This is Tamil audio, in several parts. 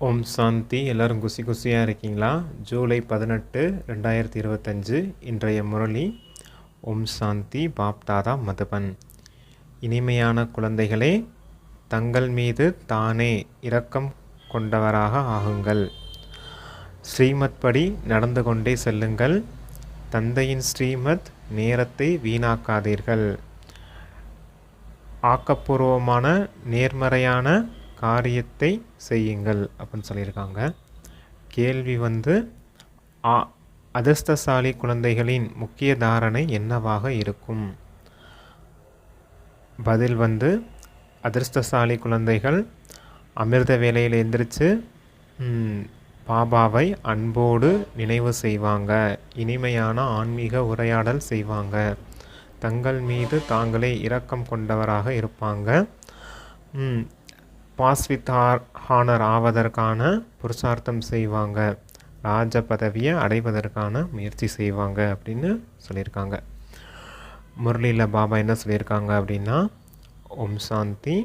ஓம் சாந்தி. எல்லோரும் குசி குசியாக இருக்கீங்களா? ஜூலை பதினெட்டு ரெண்டாயிரத்தி இருபத்தஞ்சு இன்றைய முரளி. ஓம் சாந்தி. பாப்தாதா மதுபன். இனிமையான குழந்தைகளே தங்கள் மீது தானே இரக்கம் கொண்டவராக ஆகுங்கள். ஸ்ரீமத் படி நடந்து கொண்டே செல்லுங்கள். தந்தையின் ஸ்ரீமத் நேரத்தை வீணாக்காதீர்கள். ஆக்கப்பூர்வமான நேர்மறையான காரியத்தை செய்யுங்கள் அப்படின்னு சொல்லியிருக்காங்க. கேள்வி வந்து ஆ அதிர்ஷ்டசாலி குழந்தைகளின் முக்கிய தாரணை என்னவாக இருக்கும்? பதில் வந்து அதிர்ஷ்டசாலி குழந்தைகள் அமிர்த வேலையில் எந்திரிச்சு பாபாவை அன்போடு நினைவு செய்வாங்க. இனிமையான ஆன்மீக உரையாடல் செய்வாங்க. தங்கள் மீது தாங்களே இரக்கம் கொண்டவராக இருப்பாங்க. பாஸ் வித் ஹானர் ஆவதற்கான புருஷார்த்தம் செய்வாங்க. ராஜ பதவியை அடைவதற்கான முயற்சி செய்வாங்க அப்படின்னு சொல்லியிருக்காங்க. முரளியில் பாபா என்ன சொல்லியிருக்காங்க அப்படின்னா ஓம் சாந்தி.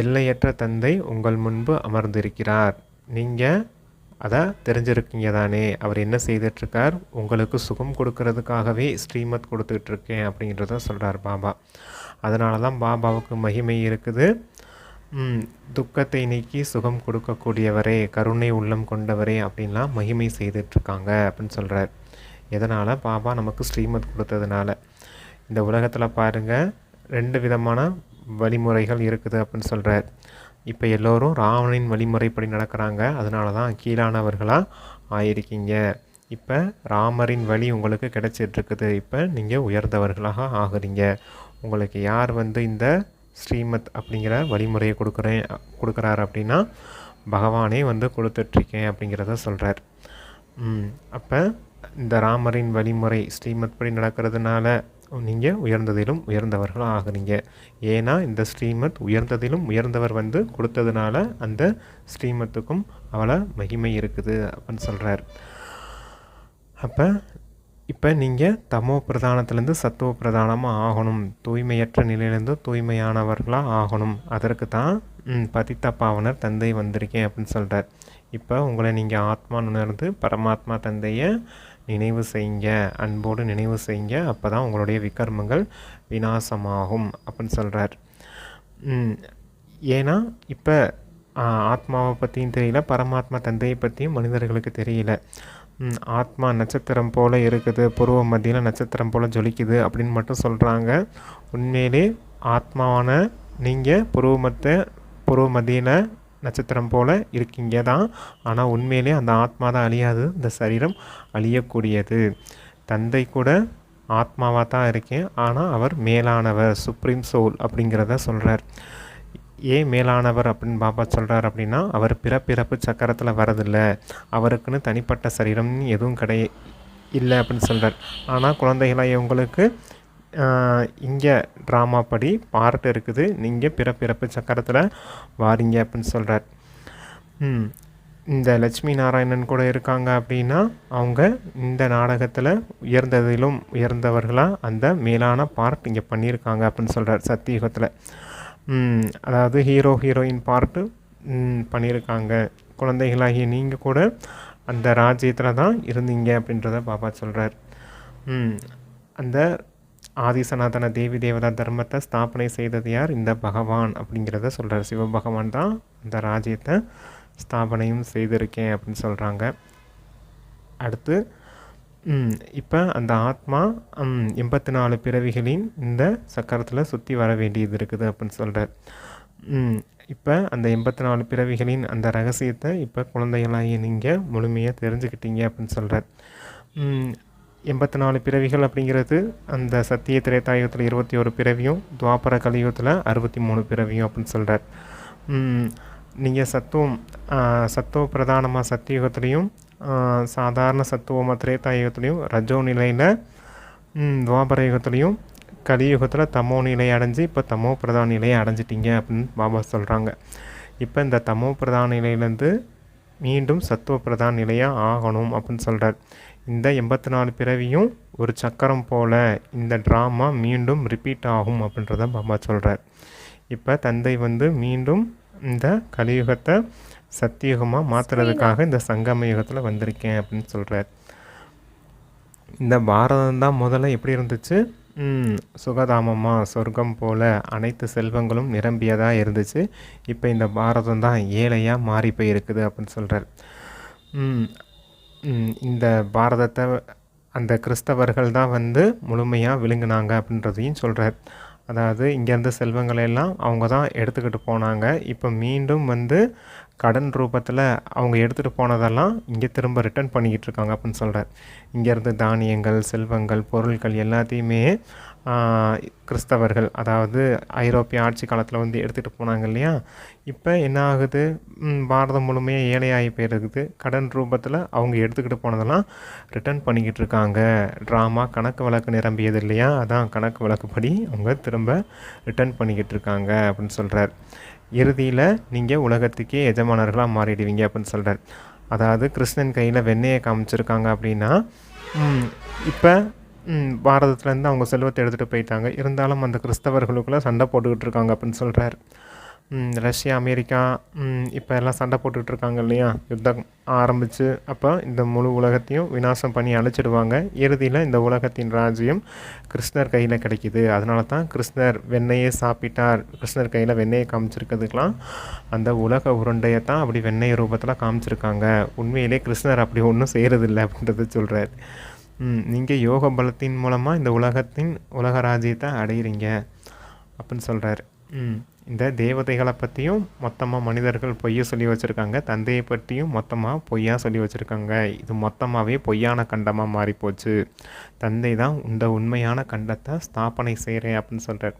எல்லையற்ற தந்தை உங்கள் முன்பு அமர்ந்திருக்கிறார். நீங்கள் அதை தெரிஞ்சிருக்கீங்க தானே. அவர் என்ன செய்துட்ருக்கார்? உங்களுக்கு சுகம் கொடுக்கறதுக்காகவே ஸ்ரீமத் கொடுத்துட்ருக்கேன் அப்படின்றத சொல்கிறார் பாபா. அதனால தான் பாபாவுக்கு மகிமை இருக்குது. துக்கத்தை நீக்கி சுகம் கொடுக்கக்கூடியவரே கருணை உள்ளம் கொண்டவரே அப்படின்லாம் மகிமை செய்துட்ருக்காங்க அப்படின்னு சொல்கிறார் எதனால்? பாபா நமக்கு ஸ்ரீமத் கொடுத்ததுனால. இந்த உலகத்தில் பாருங்கள் ரெண்டு விதமான வழிமுறைகள் இருக்குது அப்படின்னு சொல்கிறார் இப்போ எல்லோரும் ராவணின் வழிமுறைப்படி நடக்கிறாங்க. அதனால தான் கீழானவர்களாக ஆயிருக்கீங்க. இப்போ ராமரின் வழி உங்களுக்கு கிடைச்சிட்ருக்குது. இப்போ நீங்கள் உயர்ந்தவர்களாக ஆகுறீங்க. உங்களுக்கு யார் வந்து இந்த ஸ்ரீமத் அப்படிங்கிற வழிமுறையை கொடுக்குறேன் கொடுக்குறாரு அப்படின்னா பகவானே வந்து கொடுத்துட்ருக்கேன் அப்படிங்கிறத சொல்கிறார் அப்போ இந்த ராமரின் வழிமுறை ஸ்ரீமத் படி நடக்கிறதுனால நீங்கள் உயர்ந்ததிலும் உயர்ந்தவர்களாக ஆகுறீங்க. ஏன்னா இந்த ஸ்ரீமத் உயர்ந்ததிலும் உயர்ந்தவர் வந்து கொடுத்ததுனால அந்த ஸ்ரீமத்துக்கும் அவ்வளோ மகிமை இருக்குது அப்படின்னு சொல்கிறார் அப்போ இப்போ நீங்கள் தமோ பிரதானத்துலேருந்து சத்துவ பிரதானமாக ஆகணும். தூய்மையற்ற நிலையிலேருந்து தூய்மையானவர்களாக ஆகணும். அதற்கு தான் பதித்த பாவனர் தந்தை வந்திருக்கேன் அப்படின்னு சொல்கிறார் இப்போ உங்களை நீங்கள் ஆத்மா உணர்ந்து பரமாத்மா தந்தையை நினைவு செய்யுங்க. அன்போடு நினைவு செய்யுங்க. அப்போ தான் உங்களுடைய விக்ரமங்கள் விநாசமாகும் அப்படின்னு சொல்கிறார் ஏன்னா இப்போ ஆத்மாவை பற்றியும் தெரியல பரமாத்மா தந்தையை பற்றியும் மனிதர்களுக்கு தெரியல. ஆத்மா நட்சத்திரம் போல் இருக்குது பூர்வ மத்தியில் நட்சத்திரம் போல் ஜொலிக்குது அப்படின்னு மட்டும் சொல்கிறாங்க உண்மையிலே ஆத்மாவான நீங்கள் புருவமத்தை பூர்வ மத்தியில் நட்சத்திரம் போல் இருக்கீங்க தான் ஆனால் உண்மையிலே அந்த ஆத்மா தான் அழியாது இந்த சரீரம் அழியக்கூடியது. தந்தை கூட ஆத்மாவாக தான் இருக்கேன் ஆனால் அவர் மேலானவர் சுப்ரீம் சோல் அப்படிங்கிறத சொல்கிறார் ஏன் மேலானவர் அப்படின்னு பாபா சொல்கிறார் அப்படின்னா அவர் பிறப்பிறப்பு சக்கரத்தில் வரதில்லை அவருக்குன்னு தனிப்பட்ட சரீரம்னு எதுவும் கிடை இல்லை அப்படின்னு சொல்கிறார் ஆனால் குழந்தைகளாக இவங்களுக்கு இங்கே ட்ராமா படி பார்ட் இருக்குது. நீங்கள் பிறப்பிறப்பு சக்கரத்தில் வாரீங்க அப்படின்னு சொல்கிறார் இந்த லட்சுமி நாராயணன் கூட இருக்காங்க அப்படின்னா அவங்க இந்த நாடகத்தில் உயர்ந்ததிலும் உயர்ந்தவர்களாக அந்த மேலான பார்ட் இங்கே பண்ணியிருக்காங்க அப்படின்னு சொல்கிறார் சத்தியுகத்தில். அதாவது ஹீரோ ஹீரோயின் பார்ட்டு பண்ணியிருக்காங்க. குழந்தைகளாகிய நீங்கள் கூட அந்த ராஜ்யத்தில் தான் இருந்தீங்க அப்படின்றத பாபா சொல்கிறார் அந்த ஆதி சனாதன தேவி தேவதா தர்மத்தை ஸ்தாபனை செய்தது யார்? இந்த பகவான் அப்படிங்கிறத சொல்கிறார் சிவபகவான் தான் அந்த ராஜ்யத்தை ஸ்தாபனையும் செய்திருக்கேன் அப்படின்னு சொல்கிறாங்க அடுத்து இப்போ அந்த ஆத்மா எண்பத்தி நாலு பிறவிகளின் இந்த சக்கரத்தில் சுற்றி வர வேண்டியது இருக்குது அப்படின்னு சொல்கிறார் இப்போ அந்த எண்பத்தி நாலு பிறவிகளின் அந்த ரகசியத்தை இப்போ குழந்தைகளாகிய நீங்கள் முழுமையாக தெரிஞ்சுக்கிட்டீங்க அப்படின்னு சொல்கிறார் எண்பத்தி நாலு பிறவிகள் அப்படிங்கிறது அந்த சத்திய திரேதாயுகத்தில் இருபத்தி ஒரு பிறவியும் துவாபர கலியுகத்தில் அறுபத்தி மூணு பிறவியும் அப்படின்னு சொல்கிறார் நீங்கள் சத்துவம் சத்துவ பிரதானமாக சத்தியுகத்துலேயும் சாதாரண சத்துவமாக திரேதாயுகத்துலேயும் ரஜோ நிலையில் துவாபர யுகத்துலேயும் கலியுகத்தில் தமோ நிலையை அடைஞ்சு இப்போ தமோ பிரதான நிலையை அடைஞ்சிட்டிங்க அப்படின்னு பாபா சொல்கிறாங்க இப்போ இந்த தமோ பிரதான நிலையிலேருந்து மீண்டும் சத்துவ பிரதான நிலையாக ஆகணும் அப்படின்னு சொல்கிறார் இந்த எண்பத்தி நாலு பிறவியும் ஒரு சக்கரம் போல் இந்த ட்ராமா மீண்டும் ரிப்பீட் ஆகும் அப்படின்றத பாபா சொல்கிறார் இப்போ தந்தை வந்து மீண்டும் இந்த கலியுகத்தை சத்தியுகமாக மாற்றுறதுக்காக இந்த சங்கம யுகத்தில் வந்திருக்கேன் அப்படின்னு சொல்கிறார் இந்த பாரதம் தான் முதல்ல எப்படி இருந்துச்சு? சுகதாமமாக சொர்க்கம் போல் அனைத்து செல்வங்களும் நிரம்பியதாக இருந்துச்சு. இப்போ இந்த பாரதம் தான் ஏழையாக மாறி போயிருக்குது அப்படின்னு சொல்கிறார் இந்த பாரதத்தை அந்த கிறிஸ்தவர்கள் தான் வந்து முழுமையாக விழுங்கினாங்க அப்படின்றதையும் சொல்கிறார் அதாவது இங்கேருந்து செல்வங்களை எல்லாம் அவங்க தான் எடுத்துக்கிட்டு போனாங்க. இப்போ மீண்டும் வந்து கடன் ரூபத்தில் அவங்க எடுத்துகிட்டு போனதெல்லாம் இங்கே திரும்ப ரிட்டர்ன் பண்ணிக்கிட்டு இருக்காங்க அப்படின்னு சொல்கிறார் இங்கேருந்து தானியங்கள் செல்வங்கள் பொருட்கள் எல்லாத்தையுமே கிறிஸ்தவர்கள் அதாவது ஐரோப்பிய ஆட்சி காலத்தில் வந்து எடுத்துகிட்டு போனாங்க இல்லையா? இப்போ என்ன ஆகுது? பாரதம் முழுமையாக ஏழையாகி போயிருக்குது. கடன் ரூபத்தில் அவங்க எடுத்துக்கிட்டு போனதெல்லாம் ரிட்டர்ன் பண்ணிக்கிட்டு இருக்காங்க ட்ராமா கணக்கு வழக்கு நிரம்பியது இல்லையா? அதான் கணக்கு வழக்குப்படி அவங்க திரும்ப ரிட்டர்ன் பண்ணிக்கிட்டு இருக்காங்க அப்படின்னு சொல்கிறார் இறுதியில் நீங்கள் உலகத்துக்கே எஜமானர்களாக மாறிடுவீங்க அப்படின்னு சொல்கிறார் அதாவது கிருஷ்ணன் கையில் வெண்ணெயை காமிச்சிருக்காங்க அப்படின்னா இப்போ பாரதத்துலேருந்து அவங்க செல்வத்தை எடுத்துகிட்டு போயிட்டாங்க. இருந்தாலும் அந்த கிறிஸ்தவர்களுக்குள்ளே சண்டை போட்டுக்கிட்டு இருக்காங்க அப்படின்னு சொல்கிறார் ரஷ்யா அமெரிக்கா இப்போ எல்லாம் சண்டை போட்டுக்கிட்டு இருக்காங்க இல்லையா? யுத்தம் ஆரம்பித்து அப்போ இந்த முழு உலகத்தையும் விநாசம் பண்ணி அழைச்சிடுவாங்க. இறுதியில் இந்த உலகத்தின் ராஜ்யம் கிருஷ்ணர் கையில் கிடைக்கிது. அதனால தான் கிருஷ்ணர் வெண்ணையை சாப்பிட்டார். கிருஷ்ணர் கையில் வெண்ணெயை காமிச்சிருக்கிறதுக்கெலாம் அந்த உலக உருண்டையை தான் அப்படி வெண்ணெய் ரூபத்தில் காமிச்சிருக்காங்க. உண்மையிலே கிருஷ்ணர் அப்படி ஒன்றும் செய்கிறதில்லை அப்படின்றத சொல்கிறார் நீங்கள் யோக பலத்தின் மூலமாக இந்த உலகத்தின் உலக ராஜ்யத்தை அடையிறீங்க அப்படின்னு சொல்கிறார் ம். இந்த தேவதைகளை பற்றியும் மொத்தமாக மனிதர்கள் பொய்யை சொல்லி வச்சுருக்காங்க. தந்தையை பற்றியும் மொத்தமாக பொய்யாக சொல்லி வச்சுருக்காங்க. இது மொத்தமாகவே பொய்யான கண்டமாக மாறிப்போச்சு. தந்தை தான் இந்த உண்மையான கண்டத்தை ஸ்தாபனை செய்கிறேன் அப்படின்னு சொல்கிறார்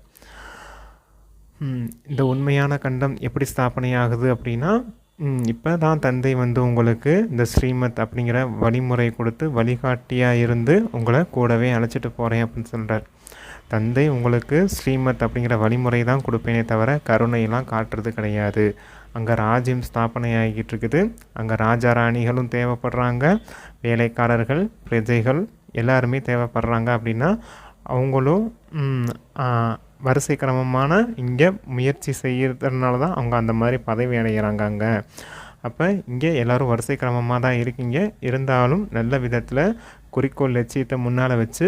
இந்த உண்மையான கண்டம் எப்படி ஸ்தாபனை ஆகுது அப்படின்னா இப்போ தான் தந்தை வந்து உங்களுக்கு இந்த ஸ்ரீமத் அப்படிங்கிற வழிமுறை கொடுத்து வழிகாட்டியாக இருந்து உங்களை கூடவே அழைச்சிட்டு போகிறேன் அப்படின்னு சொல்கிறார் தந்தை உங்களுக்கு ஸ்ரீமத் அப்படிங்கிற வழிமுறை தான் கொடுப்பேனே தவிர கருணையெல்லாம் காட்டுறது கிடையாது. அங்கே ராஜ்யம் ஸ்தாபனை ஆகிட்டு இருக்குது. அங்கே ராஜா ராணிகளும் தேவைப்படுறாங்க. வேலைக்காரர்கள் பிரஜைகள் எல்லாருமே தேவைப்படுறாங்க அப்படின்னா அவங்களும் வரிசை கிரமமான இங்கே முயற்சி செய்கிறதுனால தான் அவங்க அந்த மாதிரி பதவி அடைகிறாங்க அங்கே. அப்போ இங்கே எல்லோரும் வரிசை கிரமமாக தான் இருக்கீங்க. இருந்தாலும் நல்ல விதத்தில் குறிக்கோள் லட்சியத்தை முன்னால் வச்சு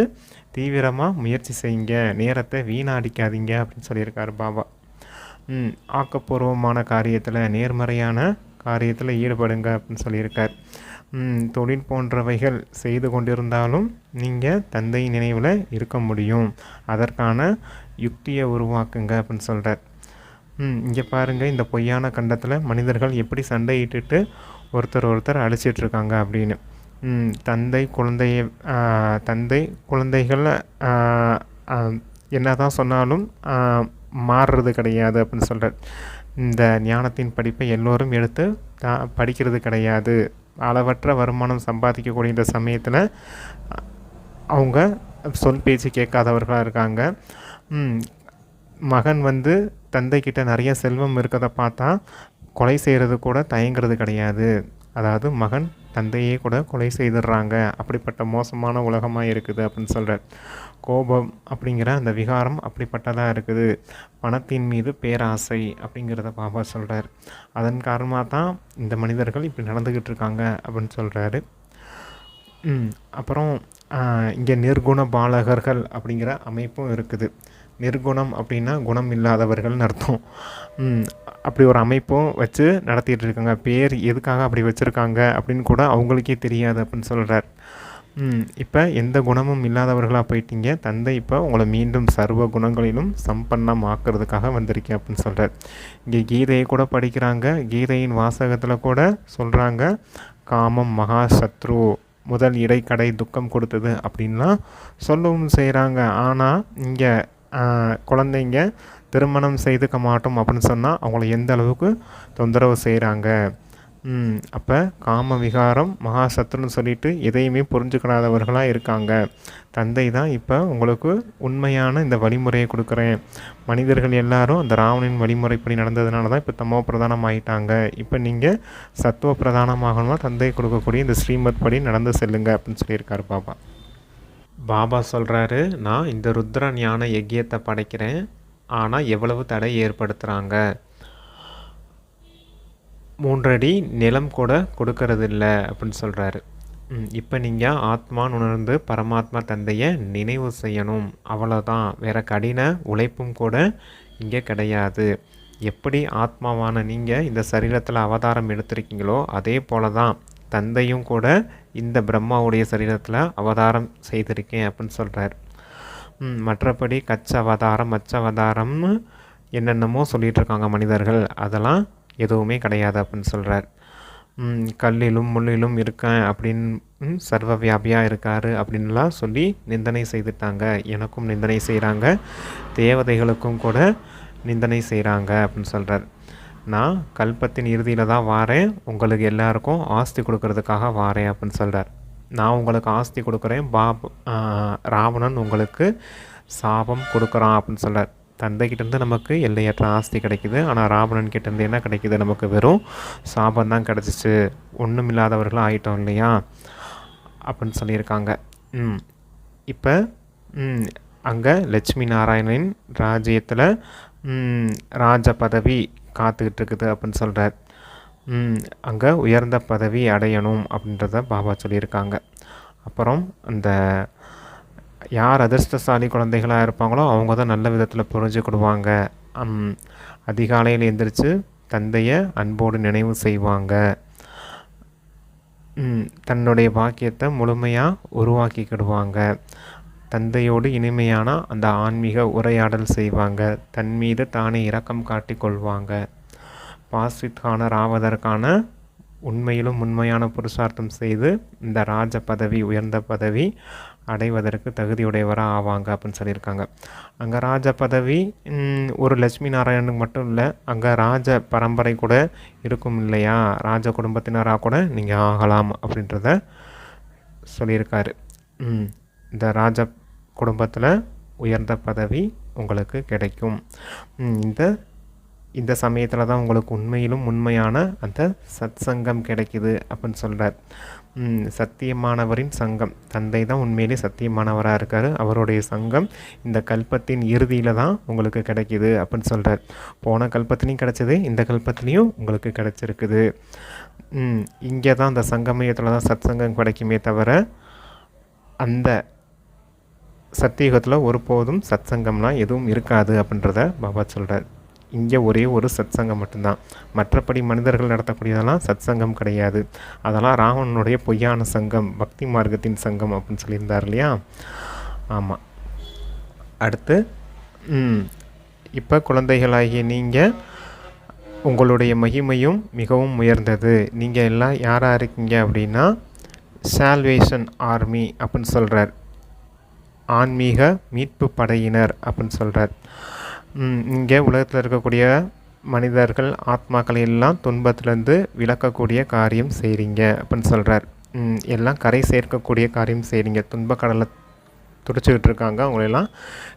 தீவிரமாக முயற்சி செய்யுங்க. நேரத்தை வீணாடிக்காதீங்க அப்படின்னு சொல்லியிருக்காரு பாபா. ஆக்கப்பூர்வமான காரியத்தில் நேர்மறையான காரியத்தில் ஈடுபடுங்க அப்படின்னு சொல்லியிருக்கார். தொழில் போன்றவைகள் செய்து கொண்டிருந்தாலும் நீங்கள் தந்தை நினைவில் இருக்க முடியும். அதற்கான யுக்தியை உருவாக்குங்க அப்படின்னு சொல்கிறார் இங்கே பாருங்கள் இந்த பொய்யான கண்டத்தில் மனிதர்கள் எப்படி சண்டையிட்டுட்டு ஒருத்தர் ஒருத்தர் அழிச்சிட்ருக்காங்க அப்படின்னு. தந்தை குழந்தைய தந்தை குழந்தைகள் என்ன தான் சொன்னாலும் மாறுறது கிடையாது அப்படின்னு சொல்கிறார் இந்த ஞானத்தின் படிப்பை எல்லோரும் எடுத்து படிக்கிறது கிடையாது. அளவற்ற வருமானம் சம்பாதிக்கக்கூடிய இந்த சமயத்தில் அவங்க சொல் பேச்சு கேட்காதவர்களாக இருக்காங்க. மகன் வந்து தந்தைக்கிட்ட நிறைய செல்வம் இருக்கிறத பார்த்தா கொலை செய்கிறது கூட தயங்கிறது கிடையாது. அதாவது மகன் தந்தையே கூட கொலை செய்துடுறாங்க. அப்படிப்பட்ட மோசமான உலகமாக இருக்குது அப்படின்னு சொல்கிறார் கோபம் அப்படிங்கிற அந்த விகாரம் அப்படிப்பட்டதாக இருக்குது. பணத்தின் மீது பேராசை அப்படிங்கிறத பாபா சொல்கிறார் அதன் காரணமாக தான் இந்த மனிதர்கள் இப்படி நடந்துக்கிட்டு இருக்காங்க அப்படின்னு சொல்கிறாரு அப்புறம் இங்கே நிர்குண பாலகர்கள் அப்படிங்கிற அமைப்பும் இருக்குது. நிர்குணம் அப்படின்னா குணம் இல்லாதவர்கள்னு அர்த்தம். அப்படி ஒரு அமைப்பும் வச்சு நடத்திட்டு இருக்காங்க. பேர் எதுக்காக அப்படி வச்சுருக்காங்க அப்படின்னு கூட அவங்களுக்கே தெரியாது அப்படின்னு சொல்கிறார் இப்போ எந்த குணமும் இல்லாதவர்களாக போயிட்டீங்க? தந்தை இப்போ உங்களை மீண்டும் சர்வ குணங்களிலும் சம்பன்னமாக்குறதுக்காக வந்திருக்கேன் அப்படின்னு சொல்கிறார் இங்கே கீதையை கூட படிக்கிறாங்க. கீதையின் வாசகத்தில் கூட சொல்கிறாங்க காமம் மகா சத்ரு முதல் இடைக்கடை துக்கம் கொடுத்தது அப்படின்லாம் சொல்லவும் செய்கிறாங்க ஆனால் இங்கே குழந்தைங்க திருமணம் செய்துக்க மாட்டோம் அப்படின்னு சொன்னால் அவங்கள எந்த அளவுக்கு தொந்தரவு செய்கிறாங்க அப்போ காம விகாரம் மகாசத்துன்னு சொல்லிட்டு எதையுமே புரிஞ்சுக்கிடாதவர்களாக இருக்காங்க. தந்தை தான் இப்போ உங்களுக்கு உண்மையான இந்த வழிமுறையை கொடுக்குறேன். மனிதர்கள் எல்லாரும் அந்த ராவணின் வழிமுறைப்படி நடந்ததுனால தான் இப்போ தமோ பிரதானம் ஆகிட்டாங்க இப்போ நீங்கள் சத்துவ பிரதானமாகணும்னா தந்தை கொடுக்கக்கூடிய இந்த ஸ்ரீமத் படி நடந்து செல்லுங்க அப்படின்னு சொல்லியிருக்காரு பாபா பாபா சொல்கிறாரு நான் இந்த ருத்ர ஞான யஜ்யத்தை படைக்கிறேன். ஆனால் எவ்வளவு தடை ஏற்படுத்துகிறாங்க மூன்றடி நிலம் கூட கொடுக்கறதில்ல அப்படின்னு சொல்கிறாரு இப்போ நீங்கள் ஆத்மான்னு உணர்ந்து பரமாத்மா தந்தையை நினைவு செய்யணும். அவ்வளோதான் வேற கடின உழைப்பும் கூட இங்கே கிடையாது. எப்படி ஆத்மாவான நீங்கள் இந்த சரீரத்தில் அவதாரம் எடுத்திருக்கீங்களோ அதே போல தான் தந்தையும் கூட இந்த பிரம்மாவுடைய சரீரத்தில் அவதாரம் செய்திருக்கேன் அப்படின்னு சொல்கிறார் மற்றபடி கச்ச அவதாரம் மச்ச அவதாரம்னு என்னென்னமோ சொல்லிகிட்டு இருக்காங்க மனிதர்கள். அதெல்லாம் எதுவுமே கிடையாது அப்படின்னு சொல்கிறார் கல்லிலும் முள்ளிலும் இருக்கேன் அப்படின்னு சர்வ வியாபியாக இருக்கார் அப்படின்லாம் சொல்லி நிந்தனை செய்துட்டாங்க. எனக்கும் நிந்தனை செய்கிறாங்க தேவதைகளுக்கும் கூட நிந்தனை செய்கிறாங்க அப்படின்னு சொல்கிறார் நான் கல்பத்தின் இறுதியில் தான் வாரேன். உங்களுக்கு எல்லாருக்கும் ஆஸ்தி கொடுக்கறதுக்காக வாரேன் அப்படின்னு சொல்கிறார் நான் உங்களுக்கு ஆஸ்தி கொடுக்குறேன். பாப் ராவணன் உங்களுக்கு சாபம் கொடுக்குறான் அப்படின்னு சொல்கிறார் தந்தைக்கிட்டேருந்து நமக்கு எல்லையற்ற ஆஸ்தி கிடைக்குது. ஆனால் ராவணன் கிட்டேருந்து என்ன கிடைக்குது? நமக்கு வெறும் சாபம் தான் கிடச்சிச்சு. ஒன்றும் இல்லாதவர்களும் ஆகிட்டோம் இல்லையா? அப்படின்னு சொல்லியிருக்காங்க. ம். இப்போ அங்கே லட்சுமி நாராயணன் ராஜ்யத்தில் ராஜ பதவி காத்துக்கிட்டு இருக்குது அப்படின்னு சொல்கிறார் அங்கே உயர்ந்த பதவி அடையணும் அப்படின்றத பாபா சொல்லியிருக்காங்க. அப்புறம் அந்த யார் அதிர்ஷ்டசாலி குழந்தைகளாக இருப்பாங்களோ அவங்க தான் நல்ல விதத்தில் புரிஞ்சுக்கிடுவாங்க. அதிகாலையில் எந்திரிச்சு தந்தையை அன்போடு நினைவு செய்வாங்க. தன்னுடைய பாக்கியத்தை முழுமையாக உருவாக்கிக்கிடுவாங்க. தந்தையோடு இனிமையான அந்த ஆன்மீக உரையாடல் செய்வாங்க. தன் மீது தானே இரக்கம் காட்டிக்கொள்வாங்க பாசிட்டானர் ஆவதற்கான உண்மையிலும் உண்மையான புருஷார்த்தம் செய்து இந்த ராஜ பதவி உயர்ந்த பதவி அடைவதற்கு தகுதியுடையவராக ஆவாங்க அப்படின்னு சொல்லியிருக்காங்க. அங்கே ராஜ பதவி ஒரு லட்சுமி நாராயணனுக்கு மட்டும் இல்லை அங்கே ராஜ பரம்பரை கூட இருக்கும் இல்லையா? ராஜ குடும்பத்தினராக கூட நீங்கள் ஆகலாம் அப்படின்றத சொல்லியிருக்காரு. இந்த ராஜ குடும்பத்தில் உயர்ந்த பதவி உங்களுக்கு கிடைக்கும். இந்த இந்த சமயத்தில் தான் உங்களுக்கு உண்மையிலும் உண்மையான அந்த சத் சங்கம் கிடைக்குது அப்படின்னு சொல்கிறார் சத்தியமானவரின் சங்கம். தந்தை தான் உண்மையிலே சத்தியமானவராக இருக்கார். அவருடைய சங்கம் இந்த கல்பத்தின் இறுதியில் தான் உங்களுக்கு கிடைக்கிது அப்படின்னு சொல்கிறார் போன கல்பத்துலேயும் கிடச்சிது இந்த கல்பத்துலேயும் உங்களுக்கு கிடச்சிருக்குது. இங்கே தான் அந்த சங்கமயத்தில் தான் சத் சங்கம் கிடைக்குமே தவிர அந்த சத்தியுகத்தில் ஒருபோதும் சத் சங்கம்லாம் எதுவும் இருக்காது அப்படின்றத பாபா சொல்கிறார் இங்கே ஒரே ஒரு சத் சங்கம் மட்டும்தான். மற்றபடி மனிதர்கள் நடத்தக்கூடியதெல்லாம் சத் சங்கம் கிடையாது. அதெல்லாம் ராவணனுடைய பொய்யான சங்கம் பக்தி மார்க்கத்தின் சங்கம் அப்படின்னு சொல்லியிருந்தார் இல்லையா? ஆமாம் அடுத்து இப்போ குழந்தைகளாகிய நீங்கள் உங்களுடைய மகிமையும் மிகவும் உயர்ந்தது. நீங்கள் எல்லாம் யாராக இருக்கீங்க அப்படின்னா சால்வேஷன் ஆர்மி அப்படின்னு சொல்கிறார் ஆன்மீக மீட்பு படையினர் அப்படின்னு சொல்கிறார் இங்கே உலகத்தில் இருக்கக்கூடிய மனிதர்கள் ஆத்மாக்களை எல்லாம் துன்பத்திலேருந்து விளக்கக்கூடிய காரியம் செய்கிறீங்க அப்படின்னு சொல்கிறார் எல்லாம் கரை சேர்க்கக்கூடிய காரியம் செய்கிறீங்க துன்பக்கடலை துடிச்சிக்கிட்டு இருக்காங்க அவங்களெல்லாம்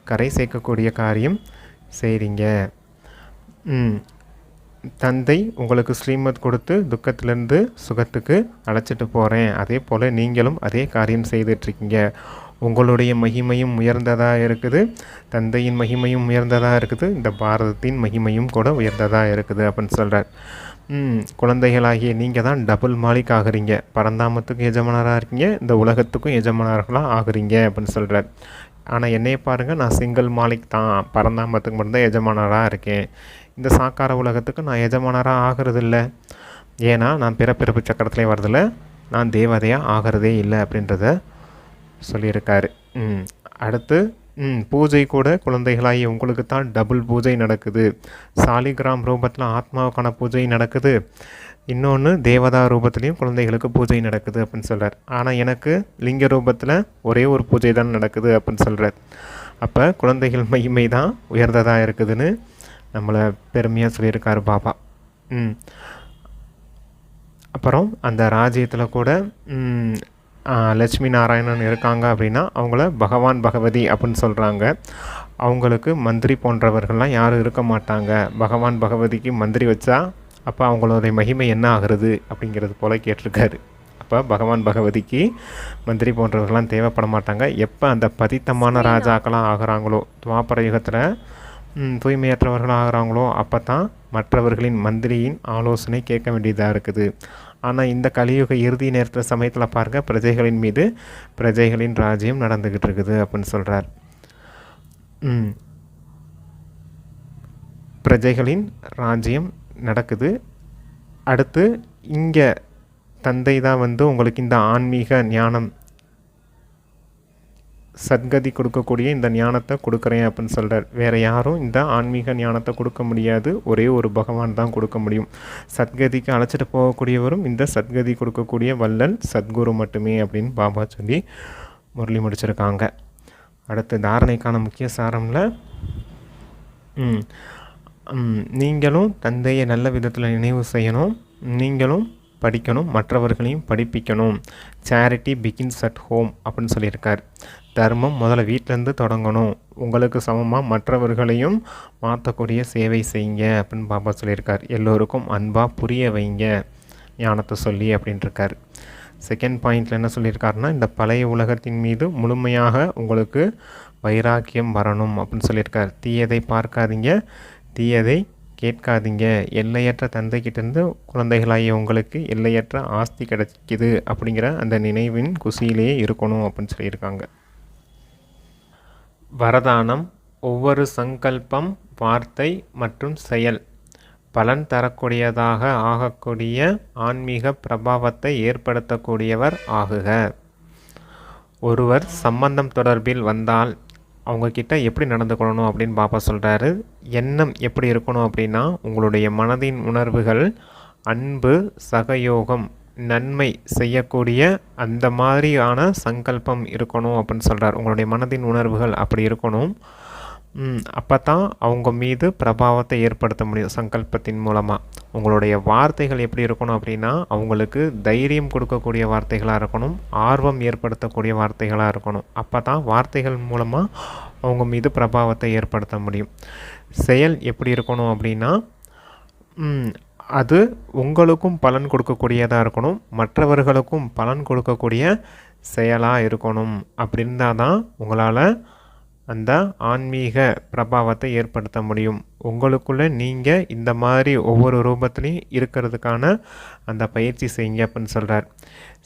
கரை சேர்க்கக்கூடிய காரியம் செய்கிறீங்க தந்தை உங்களுக்கு ஸ்ரீமத் கொடுத்து துக்கத்திலேருந்து சுகத்துக்கு அழைச்சிட்டு போகிறேன் அதே போல் நீங்களும் அதே காரியம் செய்துட்ருக்கீங்க உங்களுடைய மகிமையும் உயர்ந்ததாக இருக்குது. தந்தையின் மகிமையும் உயர்ந்ததாக இருக்குது. இந்த பாரதத்தின் மகிமையும் கூட உயர்ந்ததாக இருக்குது அப்படின்னு சொல்கிறார் குழந்தைகளாகிய நீங்கள் தான் டபுள் மாலிக் ஆகுறீங்க பரந்தாமத்துக்கும் எஜமானராக இருக்கீங்க. இந்த உலகத்துக்கும் எஜமானர்களாக ஆகுறீங்க அப்படின்னு சொல்கிறார் ஆனால் என்னைய பாருங்கள் நான் சிங்கிள் மாலிக் தான். பரந்தாமத்துக்கு மட்டும்தான் எஜமானராக இருக்கேன். இந்த சாக்கார உலகத்துக்கு நான் எஜமானராக ஆகிறதில்ல. ஏன்னா நான் பிறப்பிறப்பு சக்கரத்துலேயே வரதில்லை நான் தேவதையாக ஆகிறதே இல்லை அப்படின்றத சொல்லியிருக்காரு. அடுத்து பூஜை கூட குழந்தைகளாகி உங்களுக்கு தான் டபுள் பூஜை நடக்குது. சாலிகிராம் ரூபத்தில் ஆத்மாவுக்கான பூஜை நடக்குது. இன்னொன்று தேவதா ரூபத்துலேயும் குழந்தைகளுக்கு பூஜை நடக்குது அப்படின்னு சொல்கிறார் ஆனால் எனக்கு லிங்க ரூபத்தில் ஒரே ஒரு பூஜை தான் நடக்குது அப்படின்னு சொல்கிறார் அப்போ குழந்தைகள் மகிமை தான் உயர்ந்ததாக இருக்குதுன்னு நம்மளை பெருமையாக சொல்லியிருக்காரு பாபா. ம். அப்புறம் அந்த ராஜ்யத்தில் கூட லட்சுமி நாராயணன் இருக்காங்க அப்படின்னா அவங்கள பகவான் பகவதி அப்படின்னு சொல்கிறாங்க அவங்களுக்கு மந்திரி போன்றவர்கள்லாம் யாரும் இருக்க மாட்டாங்க. பகவான் பகவதிக்கு மந்திரி வச்சா அப்போ அவங்களுடைய மகிமை என்ன ஆகிறது அப்படிங்கிறது போல் கேட்டிருக்காரு. அப்போ பகவான் பகவதிக்கு மந்திரி போன்றவர்கள்லாம் தேவைப்பட மாட்டாங்க. எப்போ அந்த பதித்தமான ராஜாக்களாக ஆகிறாங்களோ துவாபர யுகத்தில் தூய்மையற்றவர்களாக ஆகிறாங்களோ அப்போ தான் மற்றவர்களின் மந்திரியின் ஆலோசனை கேட்க வேண்டியதாக இருக்குது. ஆனால் இந்த கலியுக இறுதி நேரத்தில் சமயத்தில் பாருங்கள் பிரஜைகளின் மீது பிரஜைகளின் ராஜ்யம் நடந்துக்கிட்டு இருக்குது அப்படின்னு சொல்கிறார் பிரஜைகளின் ராஜ்யம் நடக்குது. அடுத்து இங்கே தந்தை தான் வந்து உங்களுக்கு இந்த ஆன்மீக ஞானம் சத்கதி கொடுக்கக்கூடிய இந்த ஞானத்தை கொடுக்குறேன் அப்படின்னு சொல்கிறார் வேறு யாரும் இந்த ஆன்மீக ஞானத்தை கொடுக்க முடியாது. ஒரே ஒரு பகவான் தான் கொடுக்க முடியும். சத்கதிக்கு அழைச்சிட்டு போகக்கூடியவரும் இந்த சத்கதி கொடுக்கக்கூடிய வல்லல் சத்குரு மட்டுமே அப்படின்னு பாபா சொல்லி முரளி முடிச்சிருக்காங்க. அடுத்து தாரணைக்கான முக்கிய சாரமில் நீங்களும் தந்தையை நல்ல விதத்தில் நினைவு செய்யணும். நீங்களும் படிக்கணும். மற்றவர்களையும் படிப்பிக்கணும். சேரிட்டி பிகின்ஸ் அட் ஹோம் அப்படின்னு சொல்லியிருக்கார். தர்மம் முதல்ல வீட்டிலேருந்து தொடங்கணும். உங்களுக்கு சமமாக மற்றவர்களையும் மாற்றக்கூடிய சேவை செய்யுங்க அப்படின்னு பாபா சொல்லியிருக்கார். எல்லோருக்கும் அன்பாக புரிய வைங்க. ஞானத்தை சொல்லி அப்படின்ட்டுருக்கார் செகண்ட் பாயிண்டில் என்ன சொல்லியிருக்காருன்னா இந்த பழைய உலகத்தின் மீது முழுமையாக உங்களுக்கு வைராக்கியம் வரணும் அப்படின்னு சொல்லியிருக்கார். தீயதை பார்க்காதீங்க. தீயதை கேட்காதீங்க. எல்லையற்ற தந்தைக்கிட்டேருந்து குழந்தைகளாகிய உங்களுக்கு எல்லையற்ற ஆஸ்தி கிடைக்கிது அப்படிங்கிற அந்த நினைவின் குசியிலேயே இருக்கணும் அப்படின்னு சொல்லியிருக்காங்க. வரதானம் ஒவ்வொரு சங்கல்பம் வார்த்தை மற்றும் செயல் பலன் தரக்கூடியதாக ஆகக்கூடிய ஆன்மீக பிரபாவத்தை ஏற்படுத்தக்கூடியவர் ஆகுக. ஒருவர் சம்பந்தம் தொடர்பில் வந்தால் அவங்கக்கிட்ட எப்படி நடந்து கொள்ளணும் அப்படின்னு பாப்பா சொல்கிறாரு எண்ணம் எப்படி இருக்கணும் அப்படின்னா உங்களுடைய மனதின் உணர்வுகள் அன்பு சகயோகம் நன்மை செய்யக்கூடிய அந்த மாதிரியான சங்கல்பம் இருக்கணும் அப்படின்னு சொல்கிறார் உங்களுடைய மனதின் உணர்வுகள் அப்படி இருக்கணும். அப்போ தான் அவங்க மீது பிரபாவத்தை ஏற்படுத்த முடியும் சங்கல்பத்தின் மூலமாக உங்களுடைய வார்த்தைகள் எப்படி இருக்கணும் அப்படின்னா அவங்களுக்கு தைரியம் கொடுக்கக்கூடிய வார்த்தைகளாக இருக்கணும் ஆர்வம் ஏற்படுத்தக்கூடிய வார்த்தைகளாக இருக்கணும். அப்போ தான் வார்த்தைகள் மூலமாக அவங்க மீது பிரபாவத்தை ஏற்படுத்த முடியும். செயல் எப்படி இருக்கணும் அப்படின்னா அது உங்களுக்கும் பலன் கொடுக்கக்கூடியதாக இருக்கணும். மற்றவர்களுக்கும் பலன் கொடுக்கக்கூடிய செயலாக இருக்கணும். அப்படின்னா தான் உங்களால் அந்த ஆன்மீக பிரபாவத்தை ஏற்படுத்த முடியும். உங்களுக்குள்ளே நீங்கள் இந்த மாதிரி ஒவ்வொரு ரூபத்துலேயும் இருக்கிறதுக்கான அந்த பயிற்சி செய்யுங்க அப்படின்னு சொல்கிறார்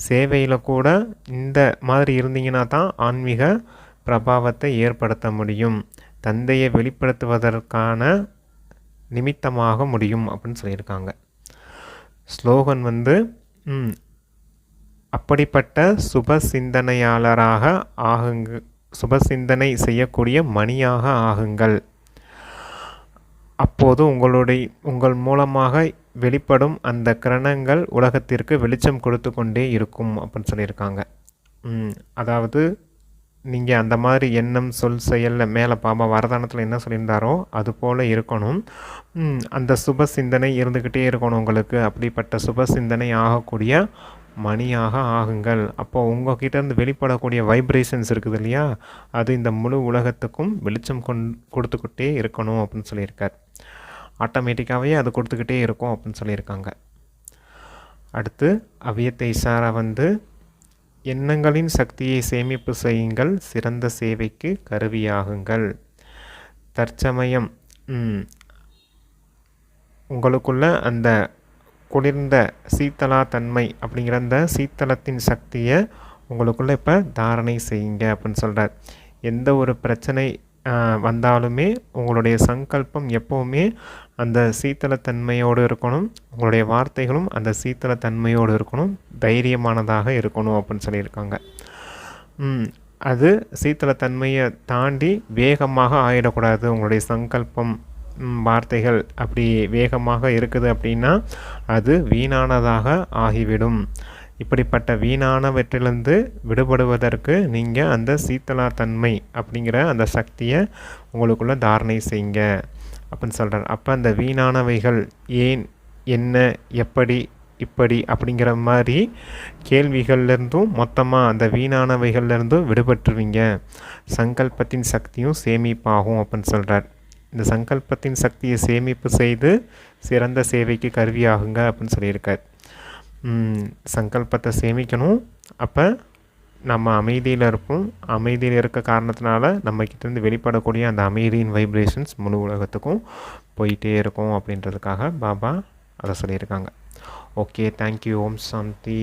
சேவையில் கூட இந்த மாதிரி இருந்தீங்கன்னா தான் ஆன்மீக பிரபாவத்தை ஏற்படுத்த முடியும். தந்தையை வெளிப்படுத்துவதற்கான நிமித்தமாக முடியும் அப்படின்னு சொல்லியிருக்காங்க. ஸ்லோகன் வந்து அப்படிப்பட்ட சுப சிந்தனையாளராக ஆகுங்க சுப சிந்தனை செய்யக்கூடிய மணியாக ஆகுங்கள். அப்போது உங்களுடைய உங்கள் மூலமாக வெளிப்படும் அந்த கிரணங்கள் உலகத்திற்கு வெளிச்சம் கொடுத்து கொண்டே இருக்கும் அப்படின்னு சொல்லியிருக்காங்க. அதாவது நீங்கள் அந்த மாதிரி எண்ணம் சொல் செயலில் மேலே பாபா வரதானத்தில் என்ன சொல்லியிருந்தாரோ அது போல் இருக்கணும். அந்த சுப சிந்தனை இருந்துக்கிட்டே இருக்கணும் உங்களுக்கு. அப்படிப்பட்ட சுப சிந்தனை ஆகக்கூடிய மணியாக ஆகுங்கள். அப்போது உங்கக்கிட்டேருந்து வெளிப்படக்கூடிய வைப்ரேஷன்ஸ் இருக்குது இல்லையா? அது இந்த முழு உலகத்துக்கும் வெளிச்சம் கொண் கொடுத்துக்கிட்டே இருக்கணும் அப்படின்னு சொல்லியிருக்கார். ஆட்டோமேட்டிக்காகவே அது கொடுத்துக்கிட்டே இருக்கும் அப்படின்னு சொல்லியிருக்காங்க. அடுத்து அவியத்தை இசாரா வந்து எண்ணங்களின் சக்தியை சேமிப்பு செய்யுங்கள். சிறந்த சேவைக்கு கருவியாகுங்கள். தற்சமயம் உங்களுக்குள்ள அந்த குளிர்ந்த சீத்தலா தன்மை அப்படிங்கிற அந்த சீத்தலத்தின் சக்தியை உங்களுக்குள்ளே இப்போ தாரணை செய்யுங்க அப்படின்னு சொல்கிறார் எந்த ஒரு பிரச்சனை வந்தாலுமே உங்களுடைய சங்கல்பம் எப்போவுமே அந்த சீத்தலத்தன்மையோடு இருக்கணும். உங்களுடைய வார்த்தைகளும் அந்த சீத்தலத்தன்மையோடு இருக்கணும். தைரியமானதாக இருக்கணும் அப்படின்னு சொல்லியிருக்காங்க. அது சீத்தலத்தன்மையை தாண்டி வேகமாக ஆகிடக்கூடாது உங்களுடைய சங்கல்பம் வார்த்தைகள் அப்படி வேகமாக இருக்குது அப்படின்னா அது வீணானதாக ஆகிவிடும். இப்படிப்பட்ட வீணானவற்றிலிருந்து விடுபடுவதற்கு நீங்கள் அந்த சீத்தலா தன்மை அப்படிங்கிற அந்த சக்தியை உங்களுக்குள்ளே தாரணை செய்யுங்க. அப்படின்னு சொல்கிறார் அப்போ அந்த வீணானவைகள் ஏன் என்ன எப்படி இப்படி அப்படிங்கிற மாதிரி கேள்விகள்லேருந்தும் மொத்தமாக அந்த வீணானவைகள்லேருந்தும் விடுபட்டுருவீங்க. சங்கல்பத்தின் சக்தியும் சேமிப்பாகும் அப்படின்னு சொல்கிறார் இந்த சங்கல்பத்தின் சக்தியை சேமிப்பு செய்து சிறந்த சேவைக்கு கருவியாகுங்க அப்படின்னு சொல்லியிருக்கார். சங்கல்பத்தை சேமிக்கணும். அப்போ நம்ம அமைதியில் இருப்போம். அமைதியில் இருக்க காரணத்தினால நம்மக்கிட்டேருந்து வெளிப்படக்கூடிய அந்த அமைதியின் வைப்ரேஷன்ஸ் முழு உலகத்துக்கும் போயிட்டே இருக்கும் அப்படின்றதுக்காக பாபா அதை சொல்லியிருக்காங்க. Okay thank you Om Shanti.